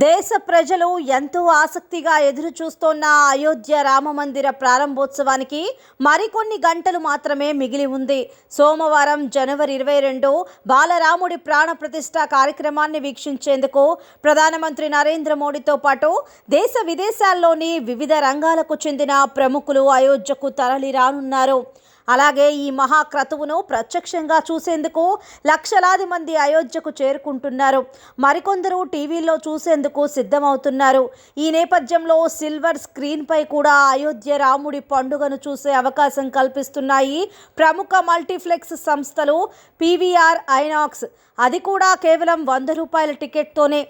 దేశ ప్రజలు ఎంతో ఆసక్తిగా ఎదురు చూస్తోన్న అయోధ్య రామ మందిర ప్రారంభోత్సవానికి మరికొన్ని గంటలు మాత్రమే మిగిలి ఉంది. సోమవారం జనవరి ఇరవై రెండు బాలరాముడి ప్రాణ ప్రతిష్ట కార్యక్రమాన్ని వీక్షించేందుకు ప్రధానమంత్రి నరేంద్ర మోడీతో పాటు దేశ విదేశాల్లోని వివిధ రంగాలకు చెందిన ప్రముఖులు అయోధ్యకు తరలి రానున్నారు అలాగే ఈ మహాక్రతువును ప్రత్యక్షంగా చూసేందుకు లక్షలాది మంది అయోధ్యకు చేరుకుంటున్నారు. మరికొందరు టీవీల్లో చూసేందుకు సిద్ధమవుతున్నారు. ఈ నేపథ్యంలో సిల్వర్ స్క్రీన్పై కూడా అయోధ్య రాముడి పండుగను చూసే అవకాశం కల్పిస్తున్నాయి ప్రముఖ మల్టీప్లెక్స్ సంస్థలు పీవీఆర్ ఐనాక్స్. అది కూడా కేవలం వంద రూపాయల టికెట్తోనే.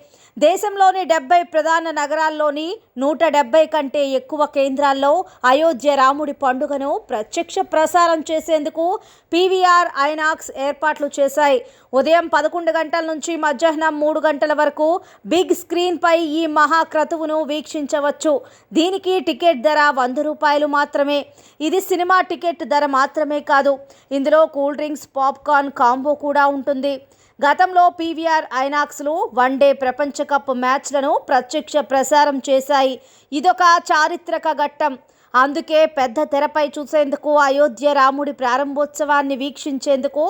దేశంలోని డెబ్బై ప్రధాన నగరాల్లోని నూట డెబ్బై కంటే ఎక్కువ కేంద్రాల్లో అయోధ్య రాముడి పండుగను ప్రత్యక్ష ప్రసారం చేసేందుకు పీవీఆర్ ఐనాక్స్ ఏర్పాట్లు చేశాయి. ఉదయం పదకొండు గంటల నుంచి మధ్యాహ్నం మూడు గంటల వరకు బిగ్ స్క్రీన్పై ఈ మహాక్రతువును వీక్షించవచ్చు. దీనికి టికెట్ ధర వంద రూపాయలు మాత్రమే. ఇది సినిమా టికెట్ ధర మాత్రమే కాదు. ఇందులో కూల్ డ్రింక్స్ పాప్కార్న్ కాంబో కూడా ఉంటుంది. గతంలో పీవీఆర్ ఐనాక్స్లు వన్డే ప్రపంచ కప్ మ్యాచ్లను ప్రత్యక్ష ప్రసారం చేశాయి. ఇదొక చారిత్రక ఘట్టం. అందుకే పెద్ద తెరపై చూసేందుకు అయోధ్య రాముడి ప్రారంభోత్సవాన్ని వీక్షించేందుకు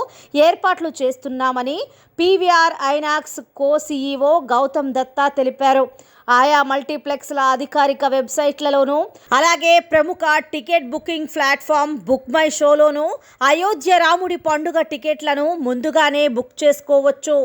ఏర్పాట్లు చేస్తున్నామని PVR INOX co CEO Gautam Datta తెలిపారు. ఆయా మల్టీప్లెక్స్ల అధికారిక వెబ్సైట్లలోనూ అలాగే ప్రముఖ ticket booking platform Book My షోలోనూ Ayodhya రాముడి పండుగ టికెట్లను ముందుగానే బుక్ చేసుకోవచ్చు.